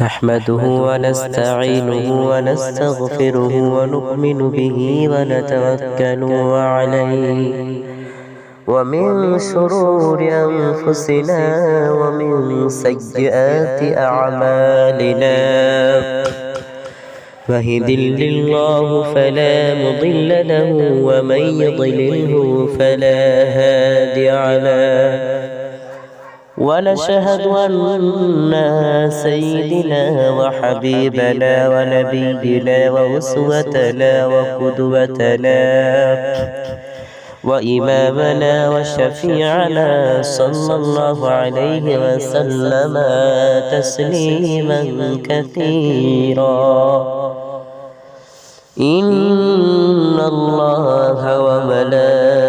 نحمده ونستعينه ونستغفره ونؤمن به ونتوكل عليه. ومن شرور أنفسنا ومن سيئات أعمالنا وهدل الله فلا مضل له ومن يضلله فلا هادي له. ونشهد أن سيدنا وحبيبنا ونبينا وأسوتنا وقدوتنا وإمامنا وشفيعنا صلى الله عليه وسلم تسليما كثيرا. إن الله وملائكته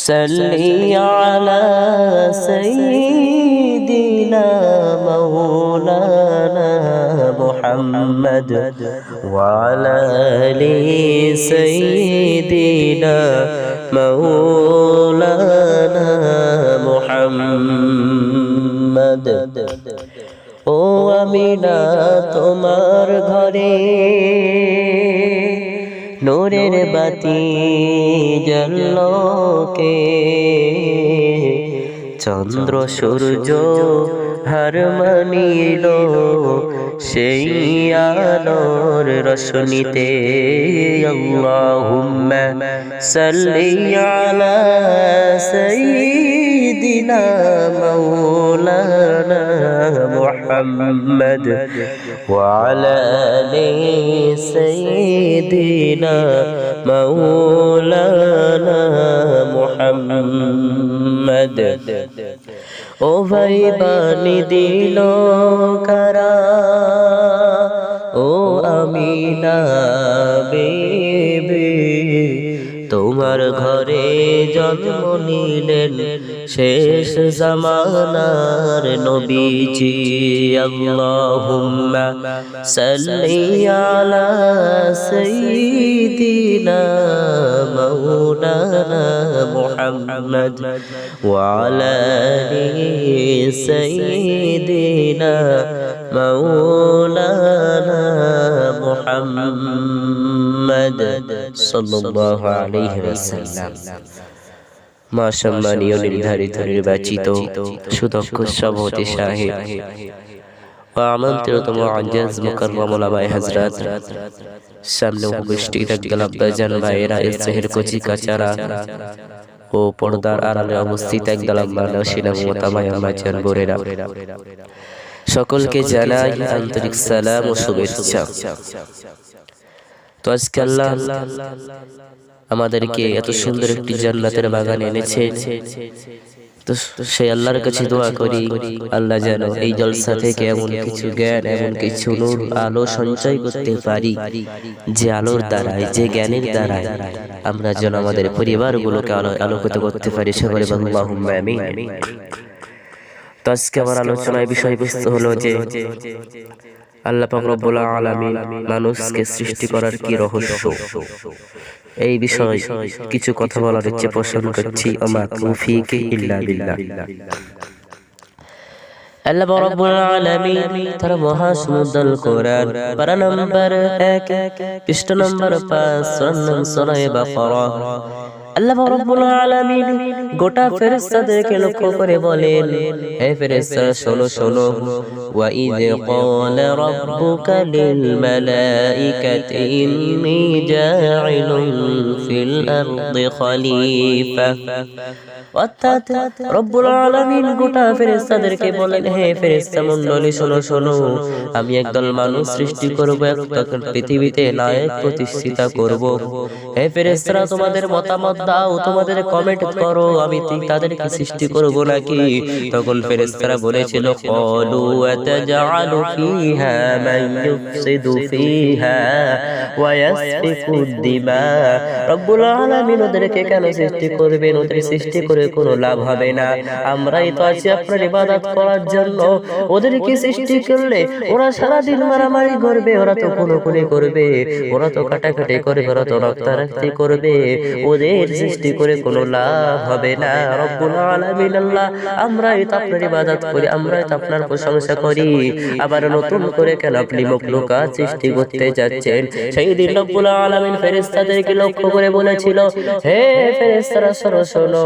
صل على سيدنا مولانا محمد وعلى آل سيدنا مولانا محمد ও আমিনা তোমার ঘরে নূরের বাতি জল্লোকে চন্দ্র সূর্য হার মানিল সেই আলোর রশনিতে আল্লাহুম্মা সাল্লি আলা সাইয়্যিদিনা মাওলানা মুহাম্মদ وعلى آل سيدنا مولانا محمد ও ভাই বানি দিল কারা ও আমিনা জন্ম নিলেন। শেষ জামানার নবীজি। আল্লাহুম্মা সাল্লি আলা সাইয়্যিদিনা মাওলানা মুহাম্মদ ওয়া আলা আলি সাইয়্যিদিনা মাওলানা মুহাম্মদ। সাল্লাল্লাহু আলাইহি ওয়াসাল্লাম। মা সম্মানীয় নির্ধারিত নির্বাচিত সুদক্ষ সভাপতি সাহেব। ও আমন্ত্রিতম আজ্জাজ ওলামায়ে হযরত। সামনে উপস্থিত একদল আব্বাজান ভাইয়েরা ইসরাহের কচি কাচারা। ও পর্দার আড়ালে অবস্থিত একদল আব্বা নসিনা মোতামায় আমাজান বোরেরা সকলকে জানাই আন্তরিক সালাম ও শুভেচ্ছা। তো আজকে আল্লাহ আমাদেরকে এত সুন্দর একটি জান্নাতের বাগান এনেছে। তো সেই আল্লাহর কাছে দোয়া করি, আল্লাহ যেন এই জলসা থেকে এমন কিছু জ্ঞান, এমন কিছু নূর, আলো সঞ্চয় করতে পারি, যে আলোর দ্বারায়, যে জ্ঞানের দ্বারায় আমরা যেন আমাদের পরিবারগুলোকে আলো আলোকিত করতে পারি। সকলে আল্লাহুম্মা আমিন। তো আজকে আমার আলোচনায় বিষয়বস্তু হলো যে আল্লাহ রব্বুল আলামিন মানুষকে সৃষ্টি করার কি রহস্য? এই বিষয়ে কিছু কথা বলার ইচ্ছে পোষণ করছি। আমা তৌফিকে ইল্লা বিল্লাহ। আল্লাহ রব্বুল আলামিন তার মহাসমুদ্র কোরআন পারা নম্বর 1 পৃষ্ঠ নম্বর 5 সূরা বাকারা। আল্লাহ রাব্বুল আলামিন গোটা ফেরেশতাদেরকে লক্ষ্য করে বলেন, হে ফেরেশতারা শোনো শোনো। ওয়া ইয ক্বালা রাব্বুকা লিল মালাইকাতি ইন্নী জাইলুন ফিল আরদি খলিফা। অর্থাৎ রব্বুল আলামিন গোটা ফেরেশতাদেরকে বলেন, হে ফেরেশতা মণ্ডলী, শোনো শোনো, আমি একদল মানুষ সৃষ্টি করব তখন পৃথিবীতে নায়ক প্রতিষ্ঠিতা করব। হে ফেরেশতারা, তোমাদের মতামত দাও, তোমাদের কমেন্ট করো, আমি তাদেরকে সৃষ্টি করব নাকি? তখন ফেরেশতারা বলেছিল, ক্বালু আতাজআলু ফিহা মান ইউফসিদু ফিহা ওয়া ইয়াসফিকু দিমা। রব্বুল আলামিন ওদেরকে কেন সৃষ্টি করবেন? ওদের সৃষ্টি করে কোনো লাভ হবে না। আমরাই তো আছি আপনার ইবাদত করার জন্য। ওদেরকে সৃষ্টি করলে? ওরা সারাদিন মারামারি করবে ওরা তো কোনো কোনে করবে ওরা তো কাটাকাটি করবে ওরা তো রক্তারক্তি করবে। ওদের সৃষ্টি করে কোনো লাভ হবে না। রব্বুল আলামিন আল্লাহ আমরাই তো আপনার ইবাদত করি আমরাই তো আপনার প্রশংসা করি। আবার নতুন করে কেন আপনি মখলুকা সৃষ্টি করতে যাচ্ছেন? সেই দিন রব্বুল আলামিন ফেরেশতাদেরকে লক্ষ্য করে বলেছিল হে ফেরেশতারা শোনো শোনো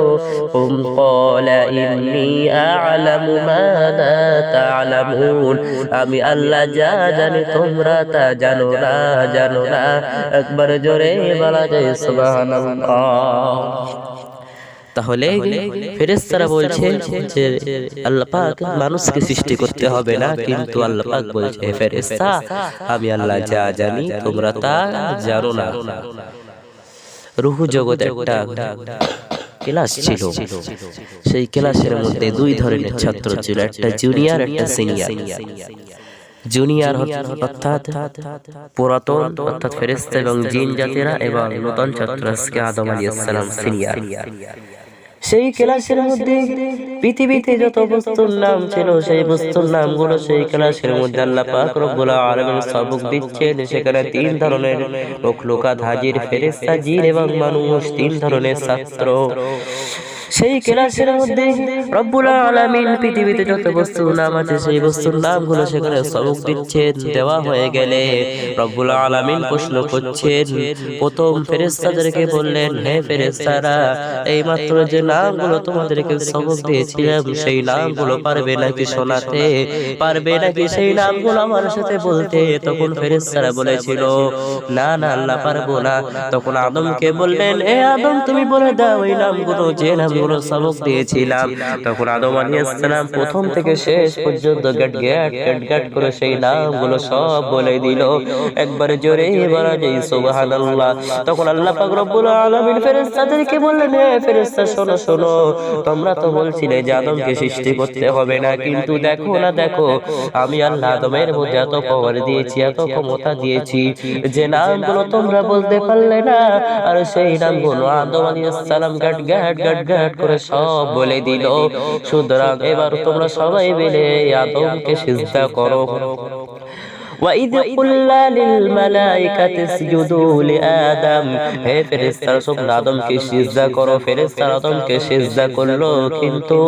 ক্বালা ইন্নী আ'লামু মা লা তা'লামুন। আমি আল্লাহ যা জানি তোমরা তা জানো না জানো না। একবার জোরে বলা যায় সুবহানাল্লাহ। তাহলে ফেরেশতারা বলছে যে আল্লাহ পাক মানুষকে সৃষ্টি করতে হবে না কিন্তু আল্লাহ পাক বলছে হে ফেরেশতা আমি আল্লাহ যা জানি তোমরা তা জানো না। রুহু জগৎ একটা ক্লাস ছিল। সেই ক্লাসের মধ্যে দুই ধরনের ছাত্র ছিল। একটা জুনিয়র একটা সিনিয়র জুনিয়র অর্থাৎ পুরাতন অর্থাৎ ফেরেস্তা এবং জিন জাতিরা এবং নতুন ছাত্র আদম আলী সিনিয়র সেই ক্লাসের মধ্যে পৃথিবীতে যত বস্তুর নাম ছিল, সেই বস্তুর নামগুলো সেই ক্লাসের মধ্যে আল্লাহ পাক রব্বুল আলামিন সবক দিচ্ছেন। সেখানে তিন ধরনের লোক লোকাত হাজির, ফেরেশতা, জিন এবং মানুষ, তিন ধরনের ছাত্র সেই ক্লাসের মধ্যে রব্বুল আলামিন পৃথিবীতে যত বস্তুর নাম আছে সেই বস্তুর নামগুলো সেখানে সবক দিচ্ছেন দেওয়া হয়ে গেলে রব্বুল আলামিন প্রশ্ন করছেন প্রথম ফেরেশতাদেরকে বললেন হে ফেরেশতারা এই মাত্র যে নামগুলো তোমাদেরকে সবক দিয়েছিলাম সেই নামগুলো পারবে নাকি শোনাতে? পারবে নাকি সেই নামগুলো আমার সাথে বলতে তখন ফেরেশতারা বলেছিল না না আল্লাহ পারব না। তখন আদমকে বললেন এ আদম তুমি বলে দাও ওই নামগুলো যে নামগুলো সবক দিয়েছিলাম। তখন আদম আলাইহিস সালাম প্রথম থেকে শেষ পর্যন্ত গট গট গট গট করে সেই নামগুলো সব বলে দিল। একবার জোরে বলা যায়, সুবহানাল্লাহ। তখন আল্লাহ পাক আলামিন ফেরেশতাদেরকে বললেন হে ফেরেশতা, শোনো শোনো। তোমরা তো বলছিলে যে আদমকে সৃষ্টি করতে হবে না, কিন্তু দেখো না, দেখো। আমি আল্লাহ আদমের মধ্যে এত পাওয়ার দিয়েছি, এত ক্ষমতা দিয়েছি। যে নামগুলো তোমরা বলতে পারলে না, আর সেই নামগুলো আদম আলাইহিস সালাম গাট গাট গাট গাট করে সব বলে দিল। সুতরাং এবার তোমরা সবাই মিলে আদমকে সিজদা করো। وإذ قلنا للملائكة اسجدوا لآدم হে ফেরেশতারা সব আদমকে সিজদা করো ফেরেশতারা আদমকে সিজদা করলো কিন্তু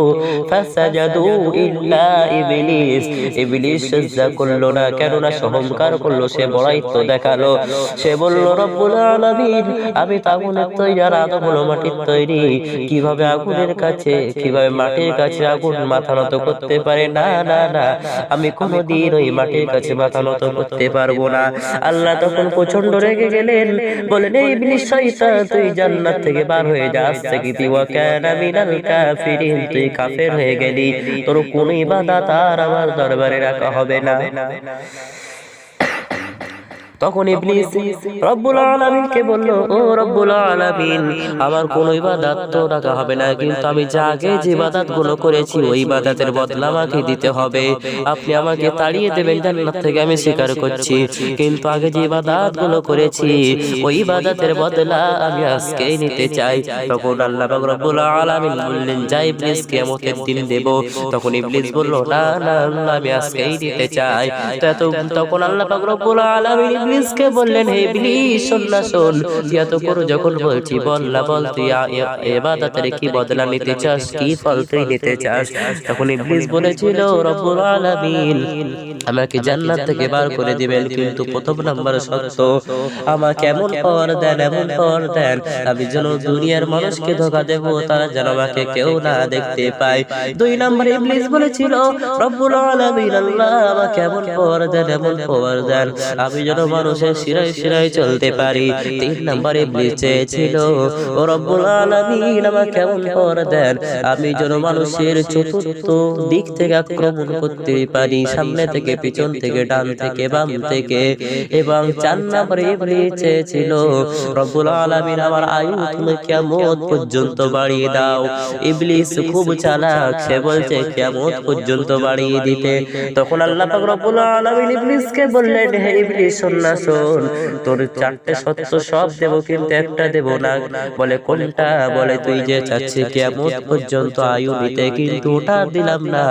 ফাসাজাদু ইল্লা ইবলিস ইবলিস সিজদা করলো না কেন না সহংকার করলো সে বড়াইত্ব দেখালো সে বলল রব্বুল আলামিন আমি তো আগুনের তৈরি আর আদম হলো মাটির তৈরি কিভাবে আগুনের কাছে কিভাবে মাটির কাছে আগুন মাথা নত করতে পারে না না না আমি কোনোদিন ওই মাটির কাছে মাথা নত করতে পারব না। আল্লাহ তখন প্রচণ্ড রেগে গেলেন। বলেন এই শয়তান তুই জান্নাত থেকে বার হয়ে যা। আজ থেকে তুই ওয়াকানা মিনাল কাফিরিন তুই কাফের হয়ে গেলি। তোর কোন ইবাদত আর আমার দরবারে রাখা হবে না। তখন ইবলিস রব্বুল আলামিনকে বলল, ও রব্বুল আলামিন, আমার কোনো ইবাদত তো রাখা হবে না, কিন্তু আমি যা আগে যে ইবাদতগুলো করেছি, ওই ইবাদতের বদলা আমাকে দিতে হবে। আপনি আমাকে তাড়িয়ে দেবেন, জান্নাত থেকে আমি স্বীকার করছি। কিন্তু আগে যে ইবাদতগুলো করেছি, ওই ইবাদতের বদলা আমি আজকেই নিতে চাই। তখন আল্লাহ পাক রব্বুল আলামিন বললেন, যা ইবলিস কিয়ামতের দিন দেব। তখন ইবলিস বলল, না না আমি আজকেই দিতে চাই। তখন আল্লাহ পাক রব্বুল আলামিন ইবলিসকে বললেন, হে ইবলিস শোন তুই এত করো যখন বলছি, বল না, বল তুই ইবাদতের কি বদলা নিতে চাস, কি ফল তুই নিতে চাস? তখন ইবলিস বলেছিল, রব্বুল আলামিন আমাকে জান্নাত থেকে বার করে দিবেন, কিন্তু প্রথম নাম্বার শর্ত আমাকে এমন পর দেন, এমন পর দেন, আমি যেন দুনিয়ার মানুষকে ধোকা দেব, তারা যেন আমাকে কেউ না দেখতে পায়। দুই নাম্বার ইবলিস বলেছিল, রব্বুল আলামিন আল্লাহ আমাকে এমন পর দেন, এমন পর দেন, আমি যেন মানুষের শিরায় শিরায় চলতে পারি। তিন নাম্বার ইবলিস চেয়েছিল ও রব্বুল আলামিন আমাকে এমন পর দেন। আমি যেন মানুষের চতুর্থ দিক থেকে আক্রমণ করতে পারি। সামনে থেকে, পিছন থেকে, ডান থেকে, বাম থেকে। এবং চার নাম্বার ইবলিস চেয়েছিল রব্বুল আলামিন আমার আয়ু তুমি কিয়ামত পর্যন্ত বাড়িয়ে দাও। ইবলিস খুব চালাক। সে বলছে কিয়ামত পর্যন্ত বাড়িয়ে দিতে? তখন আল্লাহ পাক রব্বুল আলামিন ইবলিসকে বললেন, হে ইবলিস, শোন না শোন, তোর চারটে সত্য সব দেব কিন্তু একটা দেব না। বলে, কোনটা? বলে, তুই যে চাচ্ছি কেমন পর্যন্ত আয়ু নিতে কিন্তু ওটা দিলাম না।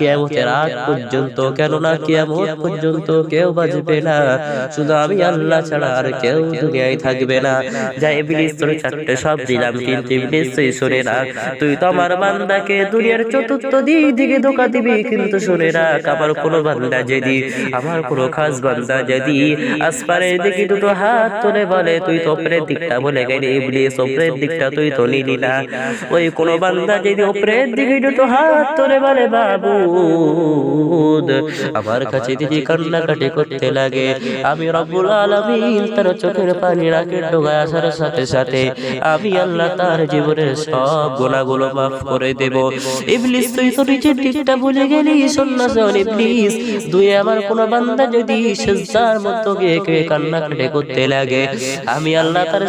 কেমতের আগ পর্যন্ত, কেননা কেমন পর্যন্ত কেউ বাজবে না। শুধু আমি আল্লাহ ছাড়া আর কেউ দুনিয়ায় থাকবে না। যা ইবলিস, তোর চারটে সব দিলাম কিন্তু ইবলিস, তুই শুনে না। তুই তো আমার বান্দাকে দুনিয়ার চতুর্থ দিক দিকে ধোকা দিবি কিন্তু শুনে রাখ আমার কোনো বান্দা যদি, আমার কোনো খাস বান্দা যদি আসপারের দিকে দুটো হাত তুলে বলে তুই তো ওপরের দিকটা বলে গেলি ইবলিস ওপরের দিকটা তুই তো নিলি না। ওই কোন বান্দা যদি ওপরের দিকে দুটো হাত তুলে বলে বাবু আমার কাছে দিদি কান্নাকাটি করতে লাগে আমি রব্বুল আলামিন তার চোখের পানি রাখে ডোগায় আসার সাথে সাথে আমি আল্লাহ তার জীবনের সব গুণাগুলো মাফ করে দেব। ইবলিস তুই তো নিজের দিকটা ভুলে গেলি শোন শোন ইবলিস তুই আমার কোন বান্দা যদি সেজদার মতো গিয়ে আমি আল্লাহ তার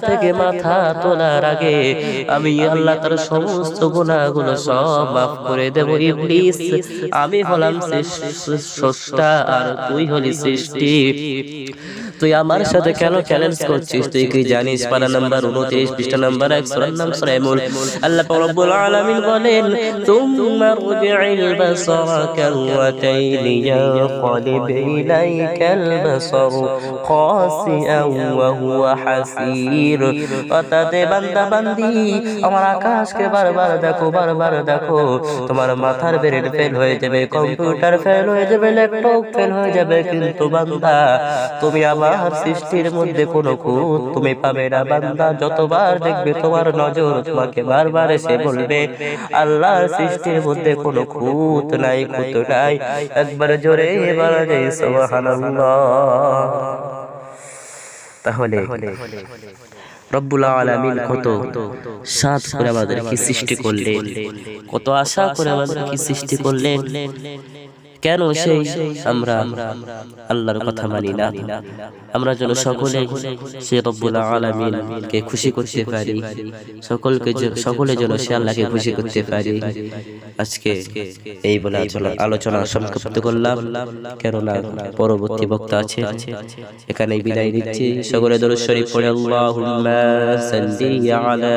থেকে মাথা তোলার আগে আমি আল্লাহ তার সমস্ত গুণাগুলো সব মাফ করে দেব, ইবলিস। আমি হলাম স্রষ্টা আর তুই হলি সৃষ্টি। তুই আমার সাথে কেন চ্যালেঞ্জ করছিস? তুই কি জানিস পারা নাম্বার 29 পৃষ্ঠা নাম্বার 1 সূরার নাম সূরা মুল আল্লাহ রাব্বুল আলামিন বলেন তুম্মা রুজি'ল বাসারা কাওয়াতাইন ইয়ানকালিব ইলাইকাল বাসার খাসিআন ওয়া হুয়া হাসির। অর্থাৎ বান্দা বান্দি আমার আকাশকে বারবার দেখো বারবার দেখো। তোমার মাথার ব্রেন ফেল হয়ে যাবে কম্পিউটার ফেল হয়ে যাবে ল্যাপটপ ফেল হয়ে যাবে কিন্তু বান্দা তুমি আমার সৃষ্টির মধ্যে কোনো খুঁত তুমি পাবে না, বান্দা। যতবার দেখবে তোমার নজর, তোমাকে বারবার এসে বলবে আল্লাহর সৃষ্টির মধ্যে কোনো খুঁত নাই খুঁত নাই। একবার জোরে যায় তাহলে রব্বুল আলামিন কত সাত করে আমাদেরকে সৃষ্টি করলেন, কত আশা করে আমাদেরকে সৃষ্টি করলেন। কেন সেই আমরা আল্লাহর কথা মানি না? আমরা যেন সকলে সে রব্বুল আলামিনকে খুশি করতে পারি। সকলকে সকলে যেন সে আল্লাহকে খুশি করতে পারি। আজকে এই বলে আলোচনা সংক্ষিপ্ত করলাম। কেননা পরবর্তী বক্তা আছে। এখানে বিদায় দিচ্ছি সকলে দরুদ শরীফ পড়ে আল্লাহুম্মা সাল্লি আলা